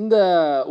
இந்த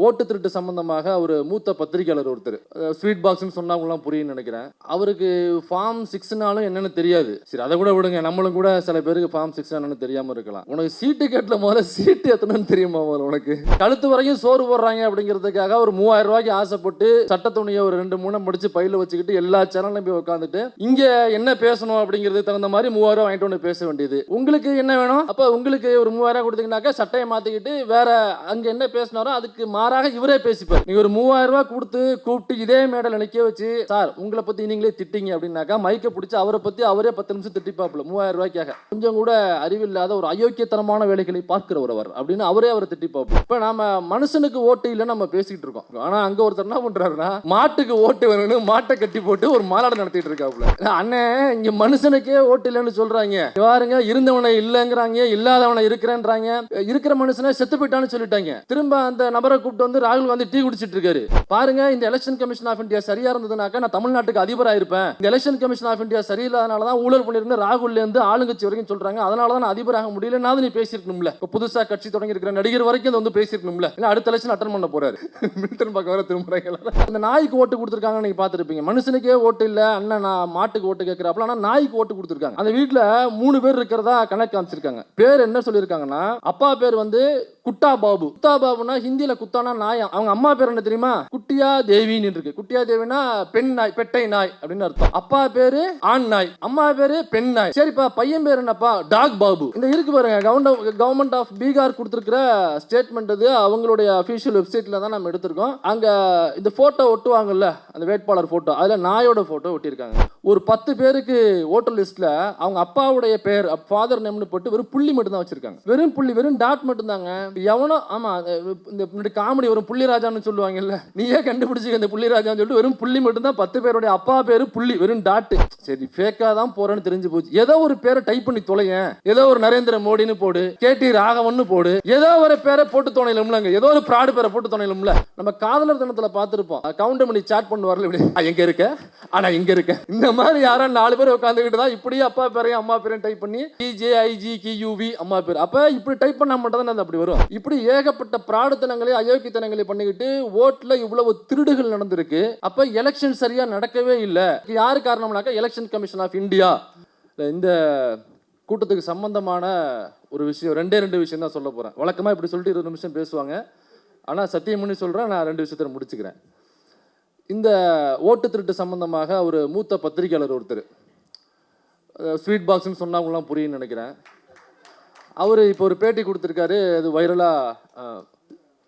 ஓட்டு திருட்டு சம்பந்தமாக ஒரு மூத்த பத்திரிகையாளர் ஒருத்தர். ஸ்வீட் பாக்ஸ்னு சொன்னாங்களாம் புரியும்னு நினைக்கிறேன். அவருக்கு ஃபார்ம் சிக்ஸ்னாலும் என்னன்னு தெரியாது. சரி அதை கூட விடுங்க. நம்மளும் கூட சில பேருக்கு ஃபார்ம் சிக்ஸ் என்னன்னு தெரியாம இருக்கலாம். உனக்கு சீட்டு கேட்டல முதல்ல சீட்டு எத்தனைன்னு தெரியுமா முதல்ல உனக்கு? கழுத்து வரைக்கும் சோறு போடுறாங்க அப்படிங்கிறதுக்காக ஒரு மூவாயிரம் ரூபாய்க்கு ஆசைப்பட்டு சட்ட துணியை ஒரு ரெண்டு மூணு முடிச்சு பையில வச்சுக்கிட்டு எல்லா சேனல்லையும் போய் உட்காந்துட்டு இங்க என்ன பேசணும் அப்படிங்கிறது தகுந்த மாதிரி மூவாயிரம் வாங்கிட்டு வந்து பேச வேண்டியது. உங்களுக்கு என்ன வேணும்? அப்ப உங்களுக்கு ஒரு மூவாயிரம் கொடுத்தீங்கன்னாக்கா சட்டையை மாத்திக்கிட்டு வேற அங்க என்ன பேசணும் பேசினாரோ அதுக்கு மாறாக இவரே பேசிப்பார். நீங்க ஒரு மூவாயிரம் ரூபாய் கொடுத்து கூப்பிட்டு இதே மேடல் நிக்க வச்சு சார் உங்களை பத்தி நீங்களே திட்டிங்க அப்படின்னாக்கா மைக்கை பிடிச்சி அவரை பத்தி அவரே பத்து நிமிஷம் திட்டிப்பாப்புல மூவாயிரம் ரூபாய்க்காக. கொஞ்சம் கூட அறிவில்லாத ஒரு அயோக்கியத்தனமான வேலைகளை பார்க்கிறவர் அவர் அப்படின்னு அவரே அவரை திட்டிப்பாப்பு இப்ப நாம மனுஷனுக்கு ஓட்டு இல்லைன்னு நம்ம பேசிக்கிட்டு இருக்கோம். ஆனா அங்க ஒருத்தர் என்ன பண்றாருன்னா மாட்டுக்கு ஓட்டு வேணும்னு மாட்டை கட்டி போட்டு ஒரு மாநாடு நடத்திட்டு இருக்காப்புல. அண்ணே இங்க மனுஷனுக்கே ஓட்டு இல்லைன்னு சொல்றாங்க. பாருங்க இருந்தவனை இல்லைங்கிறாங்க இல்லாதவனை இருக்கிறேன்றாங்க. இருக்கிற மனுஷனை செத்து போயிட்டான்னு சொல்லிட்டாங்க. திரும்ப அந்த நபரை கூப்பிட்டு வந்து ராகுல் காந்தி டீ குடிச்சிட்டு இருக்காரு. பாருங்க இந்த எலெக்ஷன் கமிஷன் ஆஃப் இந்தியா சரியா இருந்ததுனாக்கா நான் தமிழ்நாட்டுக்கு அதிபரா இருப்பேன் இந்த எலெக்ஷன் கமிஷன் ஆஃப் இந்தியா சரியில்லாதனால தான் ஊழல் பண்ணிருந்து ராகுல்ல இருந்து ஆளுங்கட்சி வரைக்கும் சொல்றாங்க. அதனால தான் நான் அதிபராக முடியலனாவது நீ பேசியிருக்கணும்ல. இப்போ புதுசா கட்சி தொடங்கி இருக்கிற நடிகர் வரைக்கும் வந்து பேசியிருக்கணும்ல. அடுத்த எலெக்ஷன் அட்டன் பண்ண போறாரு. மில்டன் பக்கம் வர திரும்புறாங்க அந்த நாய்க்கு ஓட்டு கொடுத்துருக்காங்க நீங்க பார்த்துருப்பீங்க. மனுஷனுக்கே ஓட்டு இல்ல. அண்ணன் நான் மாட்டுக்கு ஓட்டு கேட்கிறப்பல. ஆனா நாய்க்கு ஓட்டு கொடுத்துருக்காங்க. அந்த வீட்டில் மூணு பேர் இருக்கிறதா கணக்கு காமிச்சிருக்காங்க. பேர் என்ன சொல்லியிருக்காங்கன்னா அப்பா பேர் வந்து குட்டா பாபு. குட்டா பாபுனா ஹிந்தியில குத்தானா நாய்? அவங்க அம்மா பேர் என்ன தெரியுமா? குட்டியா தேவின்னு இருக்கு குட்டியா தேவினா பெண் நாய் பெட்டை நாய் அப்படின்னு அர்த்தம். அப்பா பேரு ஆண் நாய். அம்மா பேரு பெண் நாய். சரிப்பா பையன் பேர் என்னப்பா? டாக் பாபு. இந்த இருக்கு பாருங்க கவர்மெண்ட் கவர்மெண்ட் ஆஃப் பீகார் கொடுத்துருக்கிற ஸ்டேட்மெண்ட் இது. அவங்களுடைய அஃபிஷியல் வெப்சைட்ல தான் நம்ம எடுத்திருக்கோம். அங்க இந்த போட்டோ ஒட்டுவாங்கல்ல அந்த வேட்பாளர் போட்டோ அதுல நாயோட போட்டோ ஒட்டியிருக்காங்க. ஒரு பத்து பேருக்கு ஓட்டர் லிஸ்ட்ல அவங்க அப்பாவுடைய பேர் ஃபாதர் நேம்னு போட்டு வெறும் புள்ளி மட்டும் தான் வச்சிருக்காங்க. வெறும் புள்ளி வெறும் டாட் மட்டும் தாங்க எவனோ ஆமா இந்த இந்த முன்னாடி காமெடி வரும் புள்ளிராஜான்னு சொல்லுவாங்கல்ல. நீயே கண்டுபிடிச்சிக்க இந்த புள்ளிராஜான்னு சொல்லிட்டு வெறும் புள்ளி மட்டும்தான் பத்து பேருடைய அப்பா பேரு புள்ளி வெறும் டாட்டு சரி ஃபேக்கா தான் போறேன்னு தெரிஞ்சு போச்சு. ஏதோ ஒரு பேரை டைப் பண்ணி தொலையன் ஏதோ ஒரு நரேந்திர மோடின்னு போடு கேடி ராகவன்னு போடு ஏதோ ஒரு பேரை போட்டு தோணையிலும்லங்க ஏதோ ஒரு ப்ராடு பேரை போட்டு தோணையிலும்ல நம்ம காதலர் தினத்தில் பார்த்துருப்போம். கவுண்டர் பண்ணி சாட் பண்ணு வரல இப்படி எங்கே எங்க இருக்க? ஆனா இங்க இருக்க. இந்த மாதிரி யாரும் நாலு பேர் உட்காந்துக்கிட்டு தான் இப்படியே அப்பா பேரையும் அம்மா பேரையும் டைப் பண்ணி ஜே ஐஜி கியூவி அம்மா பேர். அப்ப இப்படி டைப் பண்ணா மட்டும் தான் அது அப்படி வரும். இப்படி ஏகப்பட்ட பிராடுத்தனங்களை அயோக்கியத்தனங்களை பண்ணிக்கிட்டு ஓட்டில் இவ்வளவு திருடுகள் நடந்திருக்கு. அப்போ எலெக்ஷன் சரியாக நடக்கவே இல்லை. யார் காரணம்னாக்கா எலெக்ஷன் கமிஷன் ஆஃப் இந்தியா இந்த கூட்டத்துக்கு சம்பந்தமான ஒரு விஷயம் ரெண்டே ரெண்டு விஷயம் தான் சொல்ல போகிறேன் வழக்கமாக இப்படி சொல்லிட்டு இருபது நிமிஷம் பேசுவாங்க. ஆனால் சத்தியம் பண்ணி நான் ரெண்டு விஷயத்தை முடிச்சுக்கிறேன். இந்த ஓட்டு திருட்டு சம்பந்தமாக ஒரு மூத்த பத்திரிகையாளர் ஒருத்தர். ஸ்வீட் பாக்ஸ்னு சொன்னாங்களாம் புரியும்னு நினைக்கிறேன். அவர் இப்போ ஒரு பேட்டி கொடுத்துருக்காரு அது வைரலாக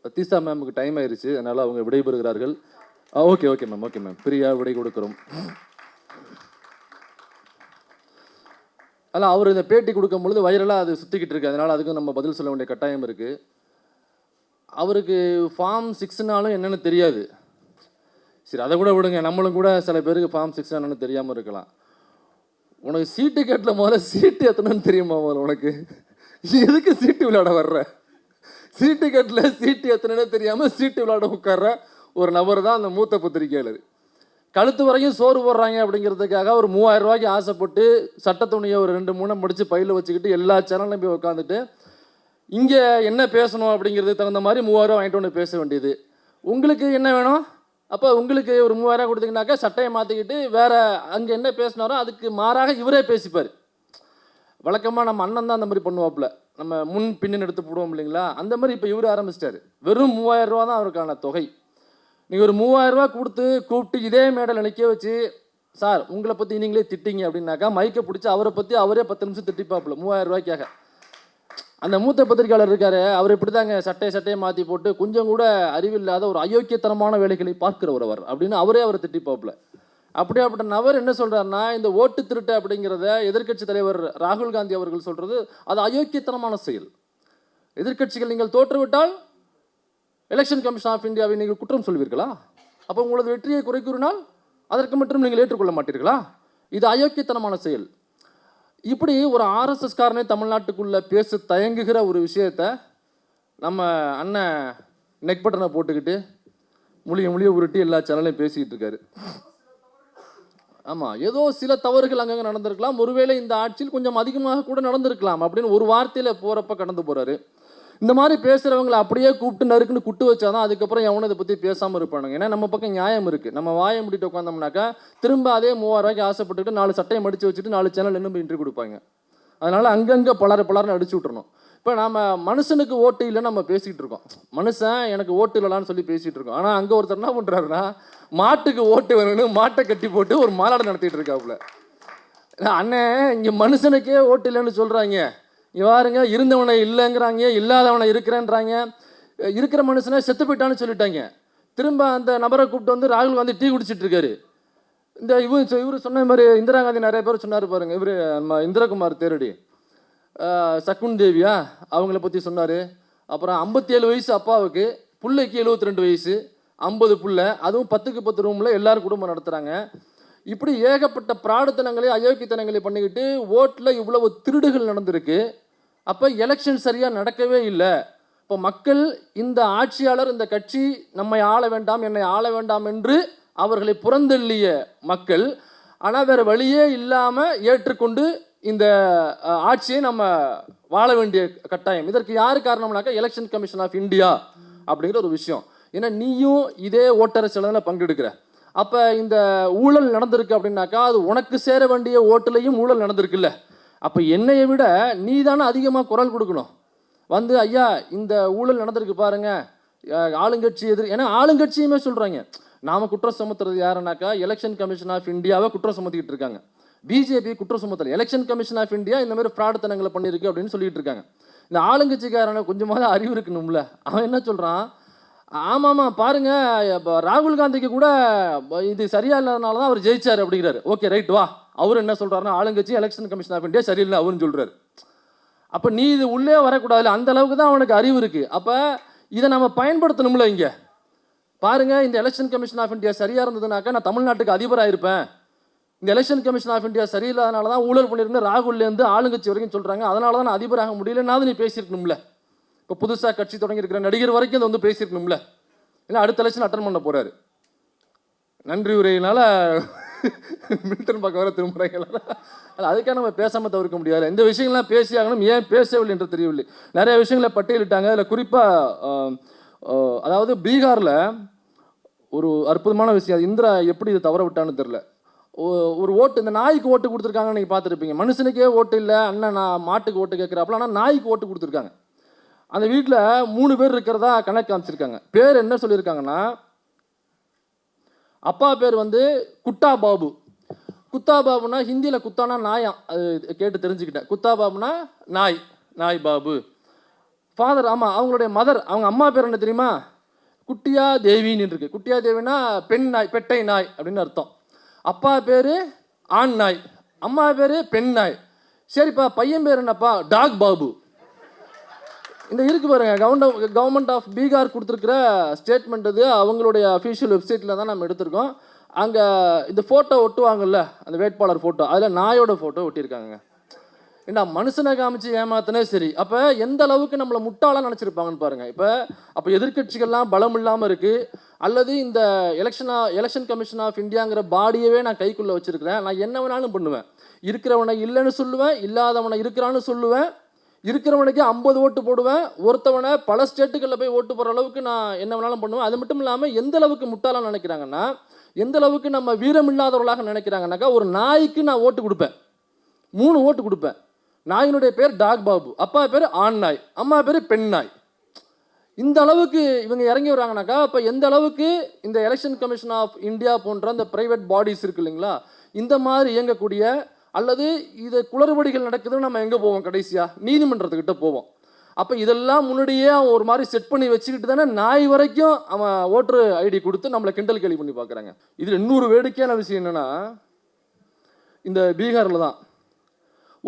தீசா மேமுக்கு டைம் ஆயிடுச்சு அதனால் அவங்க விடைபெறுகிறார்கள். Okay okay ma'am okay ma'am Priya விடை கொடுக்குறோம். அதனால் அவர் இந்த பேட்டி கொடுக்கும் பொழுது வைரலாக அது சுற்றிக்கிட்டு இருக்கு. அதனால் அதுக்கும் நம்ம பதில் சொல்ல வேண்டிய கட்டாயம் இருக்குது அவருக்கு ஃபார்ம் சிக்ஸ்னாலும் என்னென்னு தெரியாது. சரி அதை கூட விடுங்க. நம்மளும் கூட சில பேருக்கு ஃபார்ம் சிக்ஸ் என்னென்னு தெரியாமல் இருக்கலாம். உனக்கு சீட்டு கேட்டில் முதல்ல சீட்டு எத்தனைன்னு தெரியுமா முதல்ல உனக்கு? எதுக்கு சீட்டு விளையாட வர்ற? சீட்டு கட்டில் சீட்டு எத்தனைன்னு தெரியாமல் சீட்டு விளையாட உட்கார்ற ஒரு நபர் தான் அந்த மூத்த பத்திரிகையாளர். கழுத்து வரையும் சோறு போடுறாங்க அப்படிங்கிறதுக்காக ஒரு மூவாயிரம் ரூபாய்க்கு ஆசைப்பட்டு சட்ட துணியை ஒரு ரெண்டு மூணு முடிச்சு பையில் வச்சுக்கிட்டு எல்லா சேனல்லையும் போய் உட்காந்துட்டு இங்கே என்ன பேசணும்? அப்படிங்கிறது தகுந்த மாதிரி மூவாயிரம் வாங்கிட்டு வந்து பேச வேண்டியது. உங்களுக்கு என்ன வேணும்? அப்போ உங்களுக்கு ஒரு மூவாயிரம் கொடுத்தீங்கன்னாக்கா சட்டையை மாற்றிக்கிட்டு வேறு அங்கே என்ன பேசினாரோ அதுக்கு மாறாக இவரே பேசிப்பார். வழக்கமாக நம்ம அண்ணன் தான் அந்த மாதிரி பண்ணுவாப்புல. நம்ம முன் பின்னு எடுத்து போடுவோம் இல்லைங்களா? அந்த மாதிரி இப்போ இவர் ஆரம்பிச்சிட்டாரு. வெறும் மூவாயிரம் ரூபா தான் அவருக்கான தொகை. நீங்கள் ஒரு மூவாயிரம் ரூபா கொடுத்து கூப்பிட்டு இதே மேடல் நினைக்க வச்சு சார் உங்களை பற்றி நீங்களே திட்டிங்க அப்படின்னாக்கா மைக்கை பிடிச்சி அவரை பற்றி அவரே பத்து நிமிஷம் திட்டிப்பாப்புல மூவாயிரம் ரூபாய்க்காக. அந்த மூத்த பத்திரிகையாளர் இருக்காரு. அவர் இப்படி தாங்க சட்டையை சட்டையை மாற்றி போட்டு கொஞ்சம் கூட அறிவில்லாத ஒரு அயோக்கியத்தனமான வேலைகளை பார்க்கிறவர் அவர் அப்படின்னு அவரே அவரை திட்டிப்பாப்புல. அப்படியாப்பட்ட நபர் என்ன சொல்கிறாருன்னா இந்த ஓட்டு திருட்டு அப்படிங்கிறத எதிர்க்கட்சி தலைவர் ராகுல் காந்தி அவர்கள் சொல்கிறது அது அயோக்கியத்தனமான செயல். எதிர்க்கட்சிகள் நீங்கள் தோற்றுவிட்டால் எலெக்ஷன் கமிஷன் ஆஃப் இந்தியாவை நீங்கள் குற்றம் சொல்வீர்களா? அப்போ உங்களது வெற்றியை குறை கூறினால் அதற்கு மட்டும் நீங்கள் ஏற்றுக்கொள்ள மாட்டீர்களா? இது அயோக்கியத்தனமான செயல். இப்படி ஒரு ஆர்எஸ்எஸ் தமிழ்நாட்டுக்குள்ளே பேச தயங்குகிற ஒரு விஷயத்த நம்ம அண்ணன் நெக் பட்டனை போட்டுக்கிட்டு மொழியை மொழியை உருட்டி எல்லா சேனலையும் பேசிக்கிட்டு இருக்காரு. ஆமாம் ஏதோ சில தவறுகள் அங்கங்கே நடந்திருக்கலாம். ஒருவேளை இந்த ஆட்சியில் கொஞ்சம் அதிகமாக கூட நடந்திருக்கலாம் அப்படின்னு ஒரு வார்த்தையில் போகிறப்ப கடந்து போகிறாரு இந்த மாதிரி பேசுகிறவங்களை அப்படியே கூப்பிட்டு நறுக்குன்னு குட்டு வச்சாதான் அதுக்கப்புறம் எவனும் இதை பற்றி பேசாமல் இருப்பானுங்க. ஏன்னா நம்ம பக்கம் நியாயம் இருக்குது நம்ம வாயை முடிட்டு உட்காந்தோம்னாக்கா திரும்ப அதே மூவாயிரம் ரூபாய்க்கு ஆசைப்பட்டுட்டு நாலு சட்டையை மடித்து வச்சுட்டு நாலு சேனல் இன்னும் இன்ட்ரி கொடுப்பாங்க. அதனால் அங்கங்கே பலர பலர்னு அடிச்சு விட்டுறணும். இப்போ நம்ம மனுஷனுக்கு ஓட்டு இல்லைன்னு நம்ம பேசிகிட்டு இருக்கோம். மனுஷன் எனக்கு ஓட்டு இல்லைலான்னு சொல்லி பேசிகிட்டு இருக்கோம். ஆனால் அங்கே ஒருத்தர் என்ன பண்ணுறாருன்னா மாட்டுக்கு ஓட்டு வேணும்னு மாட்டை கட்டி போட்டு ஒரு மாநாடு நடத்திட்டு இருக்காப்புல. அண்ணன் இங்கே மனுஷனுக்கே ஓட்டு இல்லைன்னு சொல்கிறாங்க இங்க பாருங்க இருந்தவனை இல்லைங்கிறாங்க இல்லாதவனை இருக்கிறேன்றாங்க. இருக்கிற மனுஷனை செத்து போயிட்டான்னு சொல்லிட்டாங்க. திரும்ப அந்த நபரை கூப்பிட்டு வந்து ராகுல் காந்தி டீ குடிச்சிட்டு இருக்காரு. இந்த இவரு இவர் சொன்ன மாதிரி இந்திரா காந்தி நிறைய பேர் சொன்னார் பாருங்க. இவர் நம்ம இந்திரகுமார் தேரடி. சக்குன் தேவியா? அவங்கள பற்றி சொன்னார். அப்புறம் ஐம்பத்தி ஏழு வயசு அப்பாவுக்கு பிள்ளைக்கு 72 ரெண்டு வயசு ஐம்பது புள்ள அதுவும் பத்துக்கு பத்து ரூமில் எல்லாரும் குடும்பம் நடத்துகிறாங்க இப்படி ஏகப்பட்ட பிராடுத்தனங்களை அயோக்கியத்தனங்களை பண்ணிக்கிட்டு ஓட்டில் இவ்வளவு திருடுகள் நடந்திருக்கு. அப்போ எலெக்ஷன் சரியாக நடக்கவே இல்லை. இப்போ மக்கள் இந்த ஆட்சியாளர் இந்த கட்சி நம்மை ஆள வேண்டாம் என்னை ஆள வேண்டாம் என்று அவர்களை புறந்தள்ளிய மக்கள் ஆனால் வேறு வழியே இல்லாமல் ஏற்றுக்கொண்டு இந்த ஆட்சியை நம்ம வாழ வேண்டிய கட்டாயம். இதற்கு யார் காரணம்னாக்கா எலெக்ஷன் கமிஷன் ஆஃப் இந்தியா அப்படிங்கிற ஒரு விஷயம். ஏன்னா நீயும் இதே ஓட்டரசியலில் பங்கெடுக்கிற. அப்போ இந்த ஊழல் நடந்திருக்கு அப்படின்னாக்கா அது உனக்கு சேர வேண்டிய ஓட்டுலையும் ஊழல் நடந்திருக்குல்ல. அப்போ என்னையை விட நீ தானே அதிகமாக குரல் கொடுக்கணும். வந்து ஐயா இந்த ஊழல் நடந்திருக்கு பாருங்கள் ஆளுங்கட்சி எதிர் ஏன்னா ஆளுங்கட்சியுமே சொல்கிறாங்க நாம குற்றம் சுமத்துறது யாருன்னாக்கா எலெக்ஷன் கமிஷன் ஆஃப் இந்தியாவை குற்றம் சுமத்திக்கிட்டு இருக்காங்க. பிஜேபி குற்ற சுமத்தல் எலெக்ஷன் கமிஷன் ஆஃப் இந்தியா இந்த மாதிரி ஃப்ராடுத்தனங்களை பண்ணியிருக்கு அப்படின்னு சொல்லிட்டு இருக்காங்க. இந்த ஆளுங்கட்சிக்காரனை கொஞ்சமாவது அறிவு இருக்கணும்ல. அவன் என்ன சொல்கிறான் ஆமாம்மா பாருங்க இப்போ ராகுல் காந்திக்கு கூட இது சரியா இல்லாதனால தான் அவர் ஜெயிச்சார் அப்படிங்கிறாரு. ஓகே ரைட் வா. அவர் என்ன சொல்கிறாருன்னா ஆளுங்கட்சி எலெக்ஷன் கமிஷன் ஆஃப் இந்தியா சரியில்லை அவருன்னு சொல்கிறாரு அப்போ நீ இது உள்ளே வரக்கூடாதுல அந்த அளவுக்கு தான் அவனுக்கு அறிவு இருக்குது அப்போ இதை நம்ம பயன்படுத்தணும்ல இங்கே. பாருங்கள் இந்த எலெக்ஷன் கமிஷன் ஆஃப் இந்தியா சரியாக இருந்ததுனாக்கா நான் தமிழ்நாட்டுக்கு அதிபராக இருப்பேன் இந்த எலெக்ஷன் கமிஷன் ஆஃப் இந்தியா சரியில்லாதனால தான் ஊழல் பண்ணியிருந்து ராகுல்லேருந்து ஆளுங்கட்சி வரைக்கும் சொல்கிறாங்க அதனால தான் நான் அதிபராக முடியலன்னாவது நீ பேசியிருக்கணும்ல. இப்போ புதுசாக கட்சி தொடங்கியிருக்கிற நடிகர் வரைக்கும் அதை வந்து பேசியிருக்கணும்ல. ஏன்னா அடுத்த எலெக்ஷன் அட்டன் பண்ண போகிறாரு நன்றி உரையினால மில்டன் பக்கம் வர திரும்புறாங்க அதுக்காக நம்ம பேசாமல் தவிர்க்க முடியாது. இந்த விஷயங்கள்லாம் பேசி ஆகணும். ஏன் பேசவில்லை என்று தெரியவில்லை. நிறைய விஷயங்களை பட்டியலிட்டாங்க. அதில் குறிப்பாக அதாவது பீகாரில் ஒரு அற்புதமான விஷயம். இந்திரா எப்படி இதை தவற விட்டான்னு தெரில ஒரு ஓட்டு இந்த நாய்க்கு ஓட்டு கொடுத்துருக்காங்கன்னு நீங்கள் பார்த்துருப்பீங்க. மனுஷனுக்கே ஓட்டு இல்லை அண்ணன் நான் மாட்டுக்கு ஓட்டு கேட்குறாப்புல ஆனால் நாய்க்கு ஓட்டு கொடுத்துருக்காங்க. அந்த வீட்டில் மூணு பேர் இருக்கிறதா கணக்கு காமிச்சிருக்காங்க. பேர் என்ன சொல்லியிருக்காங்கன்னா அப்பா பேர் வந்து குட்டா பாபு. குத்தா பாபுனா ஹிந்தியில் குத்தானா நாயாம் அது கேட்டு தெரிஞ்சுக்கிட்டேன். குத்தா பாபுனா நாய் நாய் பாபு. ஃபாதர் ஆமாம் அவங்களுடைய மதர் அவங்க அம்மா பேர் என்ன தெரியுமா? குட்டியா தேவின்னு இருக்கு. குட்டியா தேவினா பெண் நாய் பெட்டை நாய் அப்படின்னு அர்த்தம். அப்பா பேர் ஆண் நாய். அம்மா பேர் பெண் நாய். சரிப்பா பையன் பேர் என்னப்பா? டாக் பாபு. இந்த இருக்கு பாருங்க கவர்மெண்ட் கவர்மெண்ட் ஆஃப் பீகார் கொடுத்துருக்குற ஸ்டேட்மெண்ட் இது. அவங்களுடைய அஃபிஷியல் வெப்சைட்டில் தான் நம்ம எடுத்திருக்கோம். அங்கே இந்த ஃபோட்டோ ஒட்டுவாங்கல்ல அந்த வேட்பாளர் ஃபோட்டோ அதில் நாயோட ஃபோட்டோ ஒட்டியிருக்காங்க ஏண்டா மனுஷனை காமிச்சு ஏமாத்தினே சரி. அப்போ எந்த அளவுக்கு நம்மளை முட்டாளாக நினச்சிருப்பாங்கன்னு பாருங்கள் இப்போ அப்போ எதிர்க்கட்சிகள்லாம் பலம் இல்லாமல் இருக்குது அல்லது இந்த எலெக்ஷனா எலெக்ஷன் கமிஷன் ஆஃப் இந்தியாங்கிற பாடியவே நான் கைக்குள்ளே வச்சுருக்கிறேன். நான் என்ன வேணாலும் பண்ணுவேன். இருக்கிறவனை இல்லைன்னு சொல்லுவேன் இல்லாதவனை இருக்கிறான்னு சொல்லுவேன். இருக்கிறவனுக்கு ஐம்பது ஓட்டு போடுவேன். ஒருத்தவனை பல ஸ்டேட்டுகளில் போய் ஓட்டு போடுற அளவுக்கு நான் என்ன வேணாலும் பண்ணுவேன். அது மட்டும் இல்லாமல் எந்த அளவுக்கு முட்டாளாக நினைக்கிறாங்கன்னா எந்த அளவுக்கு நம்ம வீரம் இல்லாதவர்களாக நினைக்கிறாங்கனாக்கா ஒரு நாய்க்கு நான் ஓட்டு கொடுப்பேன். மூணு ஓட்டு கொடுப்பேன். நாயினுடைய பேர் டாக் பாபு அப்பா பேர் ஆண் நாய் அம்மா பேர் பெண் நாய் இந்த அளவுக்கு இவங்க இறங்கி வராங்கனாக்கா அப்போ எந்த அளவுக்கு இந்த எலெக்ஷன் கமிஷன் ஆஃப் இந்தியா போன்ற அந்த ப்ரைவேட் பாடிஸ் இருக்கு இல்லைங்களா இந்த மாதிரி இயங்கக்கூடிய அல்லது இது குளறுபடிகள் நடக்குதுன்னு நம்ம எங்கே போவோம் கடைசியாக நீதிமன்றத்துக்கிட்ட போவோம். அப்போ இதெல்லாம் முன்னாடியே அவன் ஒரு மாதிரி செட் பண்ணி வச்சுக்கிட்டு தானே நாய் வரைக்கும் அவன் ஓட்டர் ஐடி கொடுத்து நம்மளை கிண்டல் கேள்வி பண்ணி பார்க்குறாங்க. இதில் இன்னொரு வேடிக்கையான விஷயம் என்னென்னா இந்த பீகாரில் தான்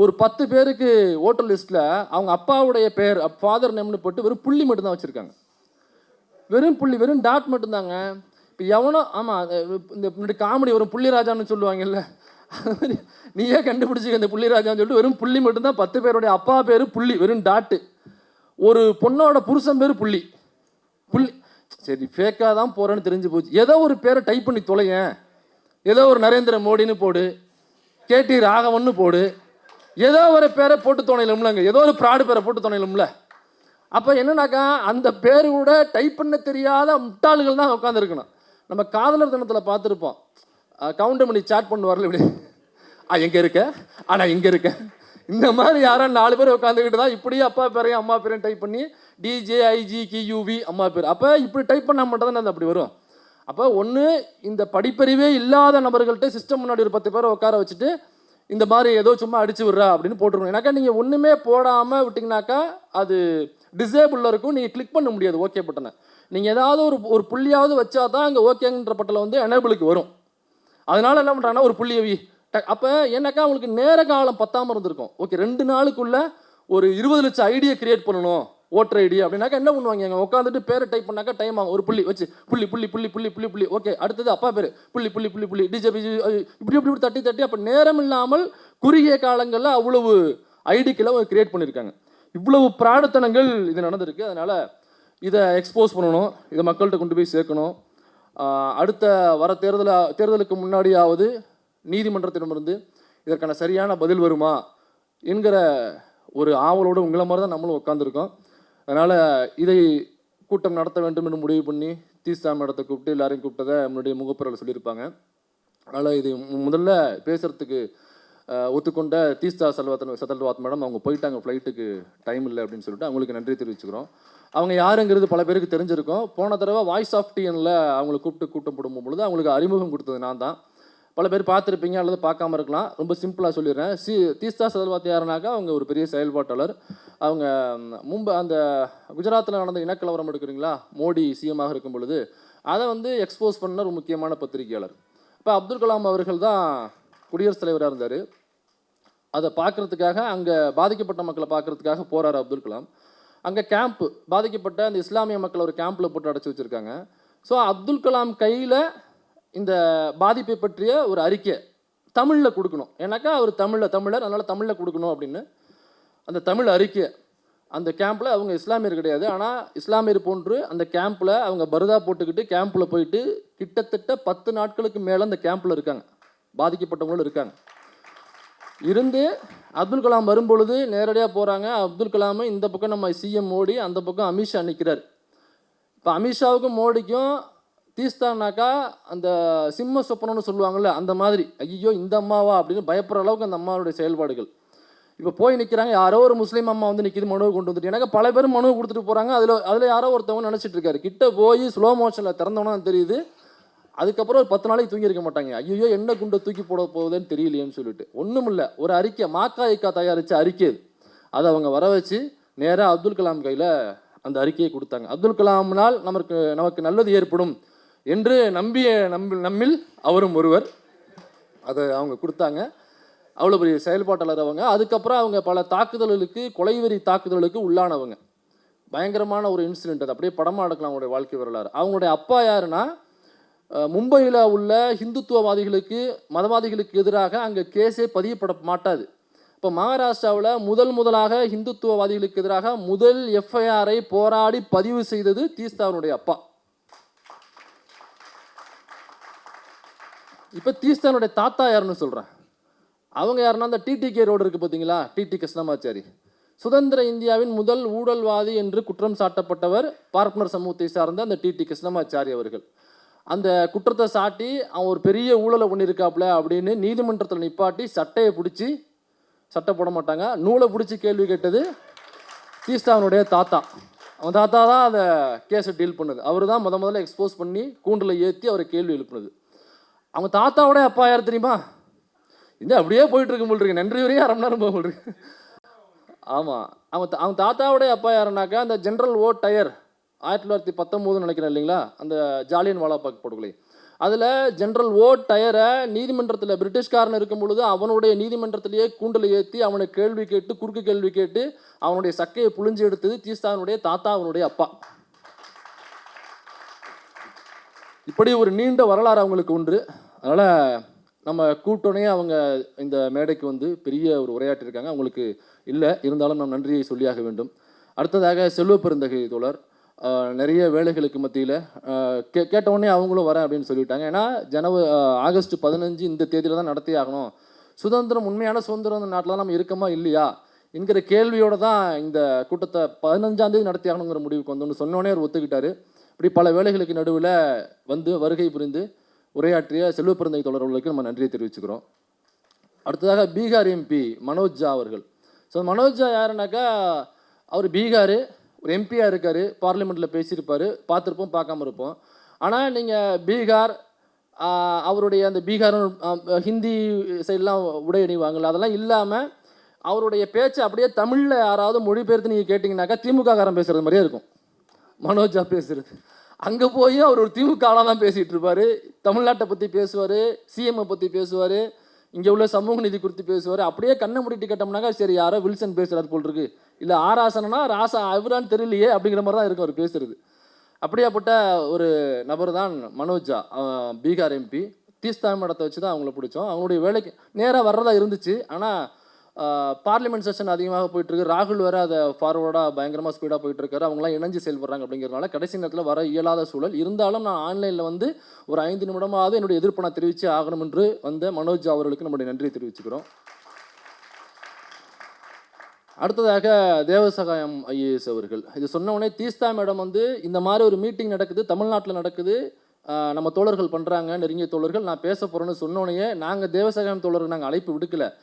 ஒரு பத்து பேருக்கு ஓட்டர் லிஸ்ட்டில் அவங்க அப்பாவுடைய பேர் ஃபாதர் நேம்னு போட்டு வெறும் புள்ளி மட்டும்தான் வச்சுருக்காங்க. வெறும் புள்ளி வெறும் டாட் மட்டும்தாங்க. இப்போ எவனோ ஆமாம் இந்த முன்னாடி காமெடி வரும் புள்ளிராஜான்னு சொல்லுவாங்கல்ல. அது மாதிரி நீயே கண்டுபிடிச்சிக்க இந்த புள்ளிராஜான்னு சொல்லிட்டு வெறும் புள்ளி மட்டும்தான் பத்து பேருடைய அப்பா பேர் புள்ளி வெறும் டாட்டு ஒரு பொண்ணோட புருஷன் பேர் புள்ளி. புள்ளி. சரி ஃபேக்காக தான் போகிறேன்னு தெரிஞ்சு போச்சு. ஏதோ ஒரு பேரை டைப் பண்ணி தொலையேன். ஏதோ ஒரு நரேந்திர மோடின்னு போடு. கேடி ராகவன்னு போடு. ஏதோ ஒரு பேரை போட்டு துணையிலும்லங்க. ஏதோ ஒரு ப்ராடு பேரை போட்டு துணையிலும்ல. அப்போ என்னன்னாக்கா அந்த பேர் கூட டைப் பண்ண தெரியாத முட்டாள்கள் தான் உட்காந்துருக்கணும் நம்ம காதலர் தினத்தில் பார்த்துருப்போம். கவுண்டர் பண்ணி சாட் பண்ணுவார்ல இப்படி. ஆ எங்கே இருக்க? ஆனால் இங்கே இருக்கேன் இந்த மாதிரி யாரோ நாலு பேர் உட்காந்துக்கிட்டு தான் இப்படியே அப்பா பேரையும் அம்மா பேரையும் டைப் பண்ணி டிஜே ஐஜி கியூவி அம்மா பேர். அப்போ இப்படி டைப் பண்ணால் மட்டும் தான் அது அப்படி வரும். அப்போ ஒன்று இந்த படிப்பறிவே இல்லாத நபர்கள்ட்ட சிஸ்டம் முன்னாடி ஒரு பத்து பேரை உட்கார வச்சுட்டு இந்த மாதிரி ஏதோ சும்மா அடிச்சு விட்றா அப்படின்னு போட்டுருக்கணும். ஏன்னாக்கா நீங்கள் ஒன்றுமே போடாமல் விட்டிங்கனாக்கா அது டிசேபிளில் இருக்கும். நீங்கள் கிளிக் பண்ண முடியாது. ஓகே பட்டனை நீங்கள் ஏதாவது ஒரு ஒரு புள்ளியாவது வச்சா தான் அங்கே ஓகேங்கிற பட்டலை வந்து எனேபிளுக்கு வரும். அதனால என்ன பண்ணுறாங்கன்னா ஒரு புள்ளியவி அப்போ என்னக்கா அவங்களுக்கு நேர காலம் பத்தாமல் இருந்திருக்கும். ஓகே ரெண்டு நாளுக்குள்ளே ஒரு இருபது லட்சம் ஐடியை கிரியேட் பண்ணணும். ஓட்டர் ஐடி அப்படின்னாக்கா என்ன பண்ணுவாங்க அங்கே உட்காந்துட்டு பேரை டைப் பண்ணாக்கா டைம் ஆகும். ஒரு புள்ளி வச்சு புள்ளி புள்ளி புள்ளி புள்ளி புள்ளி புள்ளி. ஓகே அடுத்தது அப்பா பேர். புள்ளி புள்ளி புள்ளி புள்ளி. டிஜேபி இப்படி இப்படி இப்படி தட்டி தட்டி அப்போ நேரம் இல்லாமல் குறுகிய காலங்களில் அவ்வளவு ஐடிக்களை அவங்க கிரியேட் பண்ணியிருக்காங்க இவ்வளவு பிராடத்தனங்கள் இது நடந்திருக்கு. அதனால் இதை எக்ஸ்போஸ் பண்ணணும். இதை மக்கள்கிட்ட கொண்டு போய் சேர்க்கணும். அடுத்த வர தேர்தல தேர்தலுக்கு முன்னாடியாவது நீதிமன்றத்திடமிருந்து இதற்கான சரியான பதில் வருமா என்கிற ஒரு ஆவலோடு உங்களை மாதிரி தான் நம்மளும் உட்காந்துருக்கோம் அதனால் இதை கூட்டம் நடத்த வேண்டும் என்று முடிவு பண்ணி தீஸ்தா மேடத்தை கூப்பிட்டு எல்லாரையும் கூப்பிட்டதை முன்னாடியே முகப்புறையில் சொல்லியிருப்பாங்க. அதனால் இது முதல்ல பேசுகிறதுக்கு ஒத்துக்கொண்ட தீஸ்தா செல்வத்தன் சதல்வாத் மேடம் அவங்க போயிட்டாங்க ஃப்ளைட்டுக்கு டைம் இல்லை அப்படின்னு சொல்லிட்டு அவங்களுக்கு நன்றி தெரிவிச்சுக்கிறோம். அவங்க யாருங்கிறது பல பேருக்கு தெரிஞ்சிருக்கும். போன தடவை வாய்ஸ் ஆஃப் டிஎனில் அவங்களை கூப்பிட்டு கூட்டம் போடும் பொழுது அவங்களுக்கு அறிமுகம் கொடுத்தது நான் தான். பல பேர் பார்த்துருப்பீங்க அல்லது பார்க்காம இருக்கலாம். ரொம்ப சிம்பிளாக சொல்லிடுறேன். சி தீஸ்தா சதல்வாத் யாருனாக்கா அவங்க ஒரு பெரிய செயல்பாட்டாளர். அவங்க மும்பை அந்த குஜராத்தில் நடந்த இனக்கலவரம் எடுக்கிறீங்களா? மோடி சிஎமாக இருக்கும் பொழுது அதை வந்து எக்ஸ்போஸ் பண்ண ஒரு முக்கியமான பத்திரிகையாளர். இப்போ அப்துல் கலாம் அவர்கள் தான் குடியரசுத் தலைவராக இருந்தார். அதை பார்க்கறதுக்காக அங்கே பாதிக்கப்பட்ட மக்களை பார்க்கறதுக்காக போகிறார் அப்துல் கலாம். அங்கே கேம்ப் பாதிக்கப்பட்ட அந்த இஸ்லாமிய மக்களை ஒரு கேம்பில் போட்டு அடைச்சி வச்சுருக்காங்க. ஸோ அப்துல் கலாம் கையில் இந்த பாதிப்பை பற்றிய ஒரு அறிக்கை தமிழில் கொடுக்கணும். ஏன்னாக்கா அவர் தமிழில் தமிழர் அதனால் தமிழில் கொடுக்கணும் அப்படின்னு. அந்த தமிழ் அறிக்கை அந்த கேம்பில் அவங்க இஸ்லாமியர் கிடையாது. ஆனால் இஸ்லாமியர் போன்று அந்த கேம்பில் அவங்க பருதா போட்டுக்கிட்டு கேம்பில் போயிட்டு கிட்டத்தட்ட பத்து நாட்களுக்கு மேலே அந்த கேம்பில் இருக்காங்க. பாதிக்கப்பட்டவங்களும் இருக்காங்க. இருந்து அப்துல் கலாம் வரும்பொழுது நேரடியாக போகிறாங்க அப்துல் கலாம் இந்த பக்கம் நம்ம சிஎம் மோடி அந்த பக்கம் அமித்ஷா நிற்கிறார் இப்போ அமித்ஷாவுக்கும் மோடிக்கும் தீஸ்தானாக்கா அந்த சிம்ம சொப்பனம்னு சொல்லுவாங்கள்ல அந்த மாதிரி. ஐயோ இந்த அம்மாவா அப்படின்னு பயப்படுற அளவுக்கு அந்த அம்மாவுடைய செயல்பாடுகள். இப்போ போய் நிற்கிறாங்க யாரோ ஒரு முஸ்லீம் அம்மா வந்து நிற்கிது மனுவை கொண்டு வந்துட்டு. எனக்கு பல பேர் மனுவை கொடுத்துட்டு போகிறாங்க அதில் அதில் யாரோ ஒருத்தவங்க நினச்சிட்டு இருக்காரு. கிட்ட போய் ஸ்லோ மோஷனில் திறந்தோன்னா தெரியுது. அதுக்கப்புறம் ஒரு பத்து நாளைக்கு தூங்கி இருக்க மாட்டாங்க. ஐயோ என்ன குண்டை தூக்கி போட போகுதுன்னு தெரியலையேன்னு சொல்லிட்டு. ஒன்றும் இல்லை ஒரு அறிக்கை மாக்கா ஐக்கா தயாரித்த அறிக்கை அது அதை அவங்க வர வச்சு நேராக அப்துல் கலாம் கையில் அந்த அறிக்கையை கொடுத்தாங்க. அப்துல் கலாம்னால் நமக்கு நமக்கு நல்லது ஏற்படும். என்று நம்பிய நம்பி நம்மில் அவரும் ஒருவர். அதை அவங்க கொடுத்தாங்க. அவ்வளோ பெரிய செயல்பாட்டாளர் அவங்க. அதுக்கப்புறம் அவங்க பல தாக்குதல்களுக்கு கொலைவெறி தாக்குதலுக்கு உள்ளானவங்க. பயங்கரமான ஒரு இன்சிடென்ட் அது. அப்படியே படமாக எடுக்கலாம் அவங்களுடைய வாழ்க்கை வரலாறு. அவங்களுடைய அப்பா யாருன்னா மும்பையில் உள்ள ஹிந்துத்துவவாதிகளுக்கு மதவாதிகளுக்கு எதிராக அங்கே கேஸே பதியப்பட மாட்டாது. இப்போ மகாராஷ்டிராவில் முதல் முதலாக ஹிந்துத்துவவாதிகளுக்கு எதிராக முதல் எஃப்ஐஆரை போராடி பதிவு செய்தது தீஸ்தாவனுடைய அப்பா. இப்போ தீஸ்தானுடைய தாத்தா யாருன்னு சொல்கிறேன் அவங்க யாருன்னா அந்த டிடிகே ரோடு இருக்குது பார்த்தீங்களா டிடி கிருஷ்ணமாச்சாரி சுதந்திர இந்தியாவின் முதல் ஊழல்வாதி என்று குற்றம் சாட்டப்பட்டவர் பார்ப்பனர் சமூகத்தை சார்ந்த அந்த டிடி கிருஷ்ணமாச்சாரி அவர்கள். அந்த குற்றத்தை சாட்டி அவன் ஒரு பெரிய ஊழலை பண்ணியிருக்காப்புல அப்படின்னு நீதிமன்றத்தில் நிப்பாட்டி சட்டையை பிடிச்சி சட்டை போட மாட்டாங்க. நூலை பிடிச்சி கேள்வி கேட்டது தீஸ்தாவனுடைய தாத்தா. அவன் தாத்தா தான் அதை கேஸை டீல் பண்ணுது. அவர் தான் முத முதல்ல எக்ஸ்போஸ் பண்ணி கூண்டில் ஏற்றி அவரை கேள்வி எழுப்புனது. அவங்க தாத்தாவோட அப்பா யார் தெரியுமா? இந்த அப்படியே போயிட்டுருக்கு போல் நன்றி வரையும் அரை மணி நேரம் போக இருக்கு. ஆமாம் அவங்க தா- அவங்க தாத்தாவோட அப்பா யாருனாக்கா அந்த ஜென்ரல் ஓ டயர் ஆயிரத்தி தொள்ளாயிரத்தி பத்தொம்போதுன்னு நினைக்கிறேன் இல்லைங்களா? அந்த ஜாலியன் வாலாபாக் படுகொலை. அதில் ஜென்ரல் ஓ டயரை நீதிமன்றத்தில் பிரிட்டிஷ்காரன் இருக்கும் பொழுது அவனுடைய நீதிமன்றத்திலேயே கூண்டில் ஏற்றி அவனை கேள்வி கேட்டு குறுக்கு கேள்வி கேட்டு அவனுடைய சக்கையை புழிஞ்சு எடுத்தது தீஸ்தானுடைய தாத்தா அவனுடைய அப்பா. இப்படி ஒரு நீண்ட வரலாறு அவங்களுக்கு உண்டு. அதனால் நம்ம கூட்டோனே அவங்க இந்த மேடைக்கு வந்து பெரிய ஒரு உரையாற்றிருக்காங்க அவங்களுக்கு இல்லை இருந்தாலும் நாம் நன்றியை சொல்லியாக வேண்டும். அடுத்ததாக செல்வ பெருந்தகை தோழர். நிறைய வேலைகளுக்கு மத்தியில் கே கேட்டவுடனே அவங்களும் வரேன் அப்படின்னு சொல்லிவிட்டாங்க ஏன்னா ஜனவரி ஆகஸ்ட் பதினஞ்சு இந்த தேதியில் தான் நடத்தி ஆகணும். சுதந்திரம் உண்மையான சுதந்திரம் இந்த நாட்டில் நம்ம இருக்கமா இல்லையா? என்கிற கேள்வியோடு தான் இந்த கூட்டத்தை பதினஞ்சாந்தேதி நடத்தி ஆகணுங்கிற முடிவுக்கு வந்தோன்னு சொன்னோடனே அவர் ஒத்துக்கிட்டாரு. இப்படி பல வேலைகளுக்கு நடுவில் வந்து வருகை புரிந்து உரையாற்றிய செல்வப்பிறந்தை தொடர்களுக்கு நம்ம நன்றியை தெரிவிச்சுக்கிறோம். அடுத்ததாக பீகார் எம்பி மனோஜ் ஜா அவர்கள். ஸோ மனோஜ் ஜா யாருனாக்கா அவர் பீகார் ஒரு எம்பியாக இருக்கார் பார்லிமெண்ட்டில் பேசியிருப்பார் பார்த்துருப்போம் பார்க்காம இருப்போம். ஆனால் நீங்கள் பீகார் அவருடைய அந்த பீகார் ஹிந்தி சைட்லாம் உடை அணிவாங்கல்ல அதெல்லாம் இல்லாமல் அவருடைய பேச்சு அப்படியே தமிழில் யாராவது மொழிபெயர்த்து நீங்கள் கேட்டிங்கனாக்கா திமுக காரன் பேசுகிறது மாதிரியே இருக்கும். மனோஜா பேசுறது. அங்கே போய் அவர் ஒரு திமுக ஆளாக தான் பேசிகிட்டு இருப்பார். தமிழ்நாட்டை பற்றி பேசுவார் சிஎம்ஐ பற்றி பேசுவார் இங்கே உள்ள சமூக நிதி குறித்து பேசுவார். அப்படியே கண்ணை முடிட்டு கேட்டோம்னாக்கா சரி யாரோ வில்சன் பேசுறாரு போல் இருக்கு. இல்லை ஆராசனா ராசா அவரான்னு தெரியலையே அப்படிங்கிற மாதிரி தான் இருக்கும் அவர் பேசுறது. அப்படியாப்பட்ட ஒரு நபர் தான் மனோஜா பீகார் எம்பி. தீஸ்தா மடத்தை வச்சு தான் அவங்கள பிடிச்சோம். அவங்களுடைய வேலைக்கு நேராக வர்றதா இருந்துச்சு. ஆனால் பார்லிமெண்ட் செஷன் அதிகமாக போயிட்டுருக்கு. ராகுல் வேற அதை ஃபார்வர்டாக பயங்கரமாக ஸ்பீடாக போயிட்டுருக்காரு. அவங்களாம் இணைஞ்சு செயல்படுறாங்க அப்படிங்கிறதுனால கடைசி நேரத்தில் வர இயலாத சூழல். இருந்தாலும் நான் ஆன்லைனில் வந்து ஒரு ஐந்து நிமிடமாவது என்னுடைய எதிர்ப்பு நான் தெரிவித்து ஆகணும் என்று வந்த மனோஜ் அவர்களுக்கு நம்முடைய நன்றியை தெரிவிச்சுக்கிறோம். அடுத்ததாக தேவசகாயம் ஐஏஎஸ் அவர்கள். இது சொன்ன உடனே தீஸ்தா மேடம் வந்து இந்த மாதிரி ஒரு மீட்டிங் நடக்குது தமிழ்நாட்டில் நடக்குது. ஆஹ் நம்ம தோழர்கள் பண்ணுறாங்க நெருங்கிய தோழர்கள். நான் பேச போகிறேன்னு சொன்னோடனே நாங்கள் தேவசகாயம் தோழர்கள் நாங்கள் அழைப்பு விடுக்கல.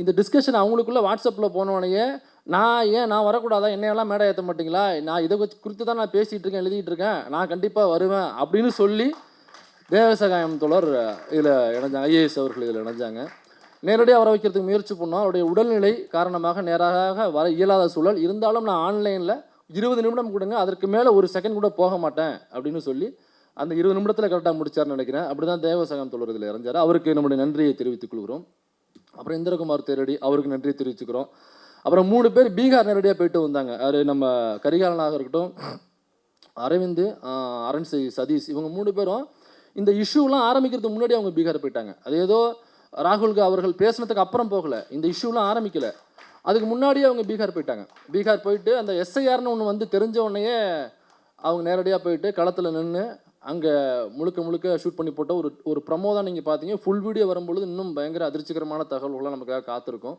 இந்த டிஸ்கஷன் அவங்களுக்குள்ளே வாட்ஸ்அப்பில் போனோடனே நான் ஏன் நான் வரக்கூடாதா? என்னையெல்லாம் மேடை ஏற்ற மாட்டீங்களா? நான் இதை வச்சு குறித்து தான் நான் பேசிகிட்டு இருக்கேன் எழுதிட்டு இருக்கேன். நான் கண்டிப்பாக வருவேன் அப்படின்னு சொல்லி தேவசகாயம் தோழர் இதில் இணைஞ்சாங்க. ஐஏஎஸ் அவர்கள் இதில் இணைஞ்சாங்க. நேரடியாக வர வைக்கிறதுக்கு முயற்சி பண்ணோம். அவருடைய உடல்நிலை காரணமாக நேராக வர இயலாத சூழல். இருந்தாலும் நான் ஆன்லைனில் இருபது நிமிடம் கொடுங்க அதற்கு மேலே ஒரு செகண்ட் கூட போக மாட்டேன் அப்படின்னு சொல்லி அந்த இருபது நிமிடத்தில் கரெக்டாக முடிச்சார்னு நினைக்கிறேன். அப்படி தான் தேவசகாயம் தோழர் இதில் இறஞ்சார் அவருக்கு நம்முடைய நன்றியை தெரிவித்துக் கொள்கிறோம். அப்புறம் இந்திரகுமார் தேரடி அவருக்கு நன்றி தெரிவிச்சுக்கிறோம். அப்புறம் மூணு பேர் பீகார் நேரடியாக போயிட்டு வந்தாங்க. அது நம்ம கரிகாலனாக இருக்கட்டும் அரவிந்த் அரண் அரண்சை சதீஷ் இவங்க மூணு பேரும் இந்த இஷ்யூலாம் ஆரம்பிக்கிறதுக்கு முன்னாடி அவங்க பீகார் போயிட்டாங்க. அது ஏதோ ராகுல்கு அவர்கள் பேசினதுக்கு அப்புறம் போகல. இந்த இஷ்யூலாம் ஆரம்பிக்கல. அதுக்கு முன்னாடியே அவங்க பீகார் போயிட்டாங்க. பீகார் போயிட்டு அந்த எஸ்ஐஆர்னு ஒன்று வந்து தெரிஞ்ச உடனேயே அவங்க நேரடியாக போயிட்டு களத்தில் நின்று அங்கே முழுக்க முழுக்க ஷூட் பண்ணி போட்ட ஒரு ஒரு ப்ரமோ தான் நீங்கள் பார்த்தீங்க ஃபுல் வீடியோ வரும்பொழுது இன்னும் பயங்கர அதிர்ச்சிகரமான தகவல்கள்லாம் நமக்காக காத்திருக்கும்.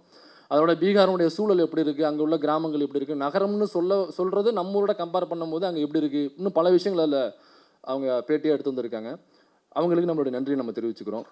அதோட பீகாருடைய சூழல் எப்படி இருக்குது அங்கே உள்ள கிராமங்கள் எப்படி இருக்குது நகரம்னு சொல்ல சொல்கிறது நம்மளோட கம்பேர் பண்ணும்போது அங்கே எப்படி இருக்குது இன்னும் பல விஷயங்கள் அதில் அவங்க பேட்டியாக எடுத்து வந்திருக்காங்க. அவங்களுக்கு நம்மளுடைய நன்றியை நம்ம தெரிவிச்சுக்கிறோம்.